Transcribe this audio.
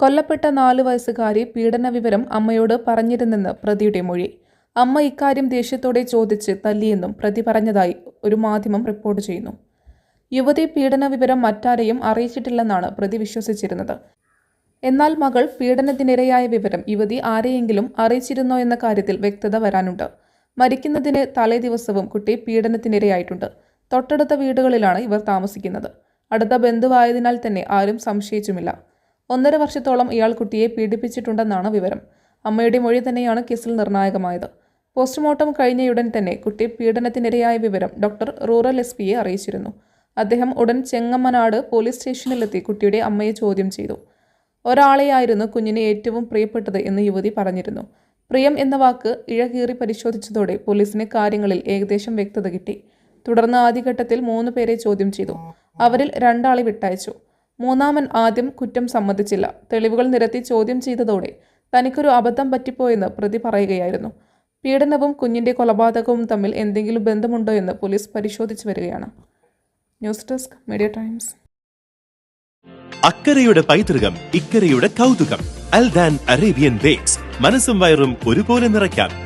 കൊല്ലപ്പെട്ട നാലു വയസ്സുകാരി പീഡന വിവരം അമ്മയോട് പറഞ്ഞിരുന്നെന്ന് പ്രതിയുടെ മൊഴി. അമ്മ ഇക്കാര്യം ദേഷ്യത്തോടെ ചോദിച്ച് തല്ലിയെന്നും പ്രതി പറഞ്ഞതായി ഒരു മാധ്യമം റിപ്പോർട്ട് ചെയ്യുന്നു. യുവതി പീഡന വിവരം മറ്റാരെയും അറിയിച്ചിട്ടില്ലെന്നാണ് പ്രതി വിശ്വസിച്ചിരുന്നത്. എന്നാൽ മകൾ പീഡനത്തിനിരയായ വിവരം യുവതി ആരെയെങ്കിലും അറിയിച്ചിരുന്നോ എന്ന കാര്യത്തിൽ വ്യക്തത വരാനുണ്ട്. മരിക്കുന്നതിന് തലേ ദിവസവും കുട്ടി പീഡനത്തിനിരയായിട്ടുണ്ട്. തൊട്ടടുത്ത വീടുകളിലാണ് ഇവർ താമസിക്കുന്നത്. അടുത്ത ബന്ധുവായതിനാൽ തന്നെ ആരും സംശയിച്ചുമില്ല. ഒന്നര വർഷത്തോളം ഇയാൾ കുട്ടിയെ പീഡിപ്പിച്ചിട്ടുണ്ടെന്നാണ് വിവരം. അമ്മയുടെ മൊഴി തന്നെയാണ് കേസിൽ നിർണായകമായത്. പോസ്റ്റ്മോർട്ടം കഴിഞ്ഞയുടൻ തന്നെ കുട്ടി പീഡനത്തിനിരയായ വിവരം ഡോക്ടർ റൂറൽ എസ് പിയെ അറിയിച്ചിരുന്നു. അദ്ദേഹം ഉടൻ ചെങ്ങമ്മനാട് പോലീസ് സ്റ്റേഷനിലെത്തി കുട്ടിയുടെ അമ്മയെ ചോദ്യം ചെയ്തു. ഒരാളെയായിരുന്നു കുഞ്ഞിനെ ഏറ്റവും പ്രിയപ്പെട്ടത് എന്ന് യുവതി പറഞ്ഞിരുന്നു. പ്രിയം എന്ന വാക്ക് ഇഴകീറി പരിശോധിച്ചതോടെ പോലീസിന് കാര്യങ്ങളിൽ ഏകദേശം വ്യക്തത കിട്ടി. തുടർന്ന് ആദ്യഘട്ടത്തിൽ മൂന്ന് പേരെ ചോദ്യം ചെയ്തു. അവരിൽ രണ്ടാളെ വിട്ടയച്ചു. മൂന്നാമൻ ആദ്യം കുറ്റം സമ്മതിച്ചില്ല. തെളിവുകൾ നിരത്തി ചോദ്യം ചെയ്തതോടെ തനിക്കൊരു അബദ്ധം പറ്റിപ്പോയെന്ന് പ്രതി പറയുകയായിരുന്നു. പീഡനവും കുഞ്ഞിന്റെ കൊലപാതകവും തമ്മിൽ എന്തെങ്കിലും ബന്ധമുണ്ടോ എന്ന് പോലീസ് പരിശോധിച്ചു വരികയാണ്. News desk media times. അക്കരയുടെ പൈതൃകം ഇക്കരയുടെ കൗതുകം. Aldan Arabian bakes. മനസ്സും വയറും ഒരുപോലെ നിറയ്ക്കാം.